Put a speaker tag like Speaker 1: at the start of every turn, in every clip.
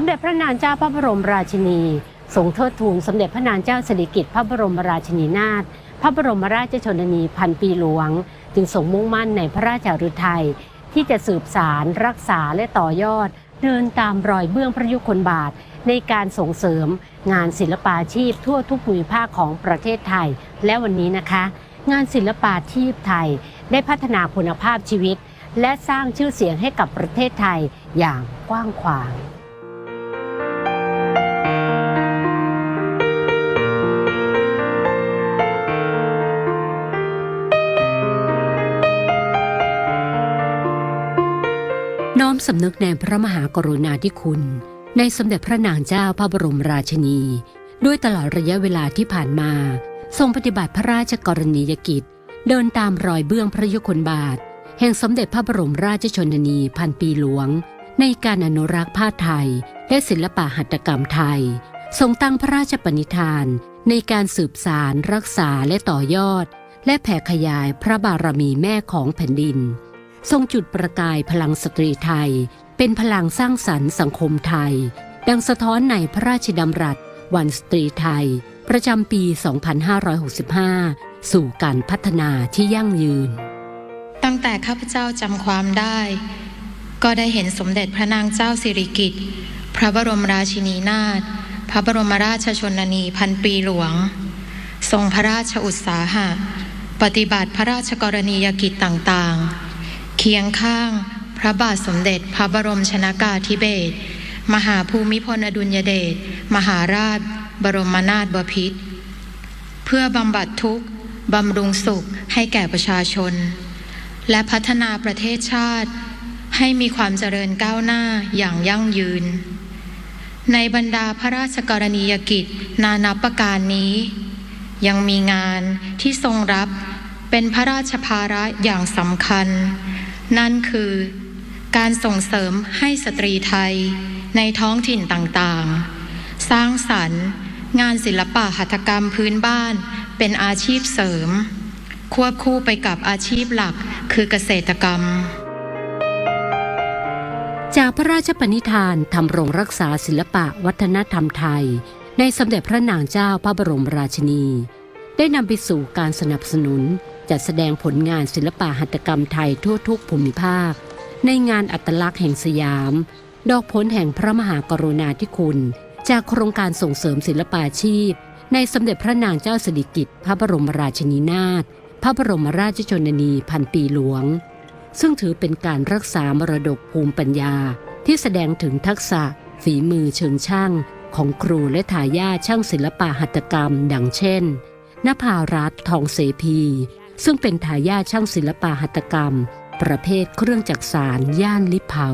Speaker 1: มเด็จพระนางเจ้าพระบรมราชินีทรงเทิดทูนสมเด็จพระนางเจ้าสิริกิติ์พระบรมราชินีนาถพระบรมราชชนนีพันปีหลวง จึงทรงมุ่งมั่นในพระราชาฤทัยที่จะสืบสารรักษาและต่อยอด เดินตามรอยเบื้องพระยุคลบาท ในการส่งเสริมงานศิลปาชีพทั่วทุกภูมิภาคของประเทศไทย และวันนี้นะคะ งานศิลปาชีพไทย ได้พัฒนาคุณภาพชีวิต และสร้างชื่อเสียงให้กับประเทศไทยอย่างกว้างขวาง สำนึกในพระมหากรุณาธิคุณ ในสมเด็จพระนางเจ้าพระบรมราชินี ด้วยตลอดระยะเวลาที่ผ่านมา ทรงปฏิบัติพระราชกรณียกิจ เดินตามรอยเบื้องพระยุคลบาท แห่งสมเด็จพระบรมราชชนนีพันปีหลวง ในการอนุรักษ์ผ้าไทย และศิลปะหัตถกรรมไทย ทรงตั้งพระราชปณิธาน ในการสืบสารรักษาและต่อยอด และแผ่ขยายพระบารมีแม่ของแผ่นดิน ทรงจุดประกายพลังสตรีไทย เป็นพลังสร้างสรรค์สังคมไทย ดังสะท้อนในพระราชดำรัส วันสตรีไทย ประจำปี 2565 สู่การพัฒนาที่ยั่งยืน
Speaker 2: ตั้งแต่ข้าพเจ้าจำความได้ ก็ได้เห็นสมเด็จพระนางเจ้าสิริกิติ์พระบรมราชินีนาถพระบรมราชชนนีพันปีหลวง ทรงพระราชอุตสาหะ ปฏิบัติพระราชกรณียกิจต่างๆ เคียงข้าง พระบาทสมเด็จพระบรมชนากาธิเบศรมหาภูมิพลอดุลยเดชมหาราช บรมนาถบพิตรเพื่อบำบัดทุกข์บำรุงสุขให้แก่ประชาชน และพัฒนาประเทศชาติ ให้มีความเจริญก้าวหน้าอย่างยั่งยืน ในบรรดาพระราชกรณียกิจนานับประการนี้ ยังมีงานที่ทรงรับเป็นพระราชภาระอย่างสำคัญ นั่นคือการส่งเสริมให้สตรีไทยในท้องถิ่นต่างๆ สร้างสรรค์ งานศิลปะหัตถกรรมพื้นบ้านเป็นอาชีพเสริม ควบคู่ไปกับอาชีพหลักคือเกษตรกรรม
Speaker 1: จากพระราชปณิธานทำรงรักษาศิลปะวัฒนธรรมไทย ในสมเด็จพระนางเจ้าพระบรมราชินี ได้นำไปสู่การสนับสนุน จัดแสดงผลงานศิลปะหัตถกรรมไทยทั่วทุกภูมิภาค ในงานอัตลักษณ์แห่งสยาม ดอกผลแห่งพระมหากรุณาธิคุณ จากโครงการส่งเสริมศิลปาชีพ ในสมเด็จพระนางเจ้าสิริกิติ์พระบรมราชินีนาถพระบรมราชชนนีพันปีหลวง ซึ่งถือเป็นการรักษามรดกภูมิปัญญา ที่แสดงถึงทักษะ ฝีมือเชิงช่างของครูและทายาทช่างศิลปะหัตถกรรม ดังเช่นนภารัตทองเสพี ซึ่งเป็นทายาทช่างศิลปะหัตถกรรม ประเภทเครื่องจักสานย่านลิเพา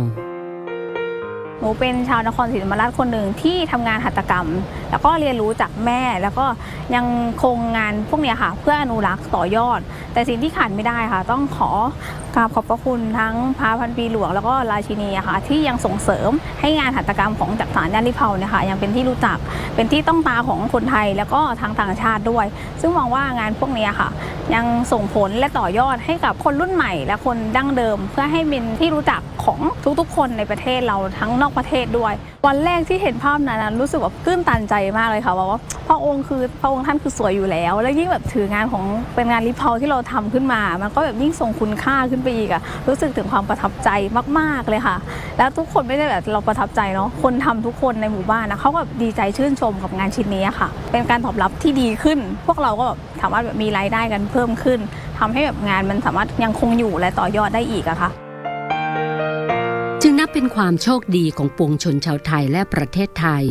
Speaker 3: หนูเป็นชาวนครศรีธรรมราชคนหนึ่งที่ทำงานหัตถกรรม แล้วก็เรียนรู้จากแม่แล้วก็ยังคงงานพวกนี้ค่ะ เพื่ออนุรักษ์ต่อยอด แต่สิ่งที่ขาดไม่ได้ค่ะ ต้องขอ กราบขอบพระคุณทั้งพระพันปีหลวงแล้วก็ราชินีค่ะที่ยังส่งเสริมให้งานหัตถกรรมของจักสานย่านลิเผาเนี่ยค่ะยังเป็นที่รู้จักเป็นที่ต้องตาของคนไทยแล้วก็ทางต่างชาติด้วย ซึ่งมองว่างานพวกนี้ค่ะ ยังส่งผลและต่อยอดให้กับคนรุ่นใหม่ และคนดั้งเดิม เพื่อให้เป็นที่รู้จักของทุกๆ คนในประเทศเราทั้งนอกประเทศด้วย วันแรกที่เห็นภาพนั้นรู้สึกแบบตื้นตันใจมากเลยค่ะว่าพระองค์คือพระองค์ท่านคือสวยอยู่แล้ว แล้วยิ่งแบบถืองานของเป็นงานริเพาที่เราทำขึ้นมา มันก็แบบยิ่งส่งคุณค่าขึ้นไปอีกอะรู้สึกถึงความประทับใจมาก ๆเลยค่ะ แล้วทุกคนไม่ได้แบบเราประทับใจเนาะคนทำทุกคนในหมู่บ้านนะเขาก็แบบดีใจชื่นชมกับงานชิ้นนี้ค่ะ เป็นการตอบรับที่ดีขึ้น พวกเราก็แบบสามารถแบบมีรายได้กันเพิ่มขึ้นทำให้แบบงานมันสามารถยังคงอยู่และต่อยอดได้อีกอะค่ะ
Speaker 1: จึงนับเป็นความโชคดีของปวงชนชาวไทยและประเทศไทย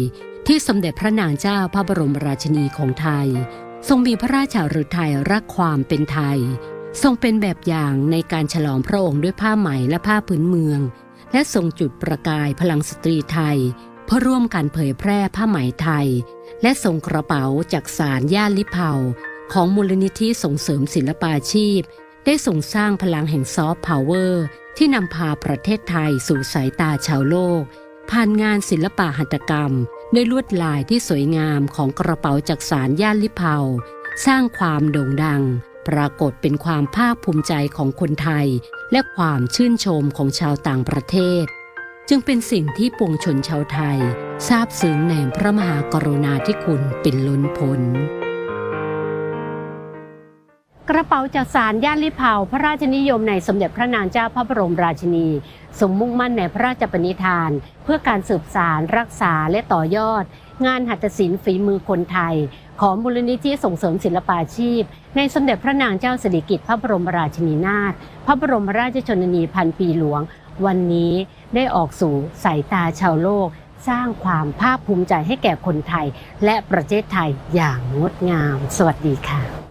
Speaker 1: ที่สมเด็จพระนางเจ้าพระบรมราชินีของไทย ทรงมีพระราชาฤทัยรักความเป็นไทย ทรงเป็นแบบอย่างในการฉลองพระองค์ด้วยผ้าไหมและผ้าพื้นเมือง และทรงจุดประกายพลังสตรีไทย เพื่อร่วมกันเผยแพร่ผ้าไหมไทย และส่งกระเป๋าจากสารย่านลิเผาของมูลนิธิส่งเสริมศิลปาชีพ ได้ส่งสร้างพลังแห่งซอฟต์พาวเวอร์ที่นำพาประเทศไทยสู่สายตาชาวโลก ผ่านงานศิลปะหัตถกรรมด้วยลวดลายที่สวยงามของกระเป๋าจากสารย่านลิเผาสร้างความโด่งดัง ปรากฏเป็นความภาคภูมิใจของคนไทย และความชื่นชมของชาวต่างประเทศ จึงเป็นสิ่งที่ปวงชนชาวไทยซาบซึ้งในพระมหากรุณาธิคุณเป็นล้นพ้น กระเป๋าจากสารย่านลิเผาพระราชนิยมในสมเด็จพระนางเจ้าพระบรมราชินีทรงมุ่งมั่นในพระราชปณิธาน เพื่อการสืบสารรักษาและต่อยอด งานหัตถศิลป์ฝีมือคนไทย ของมูลนิธิส่งเสริมศิลปาชีพ ในสมเด็จพระนางเจ้าสิริกิติ์พระบรมราชินีนาถพระบรมราชชนนีพันปีหลวง วันนี้ได้ออกสู่สายตาชาวโลก สร้างความภาคภูมิใจให้แก่คนไทย และประเทศไทยอย่างงดงาม สวัสดีค่ะ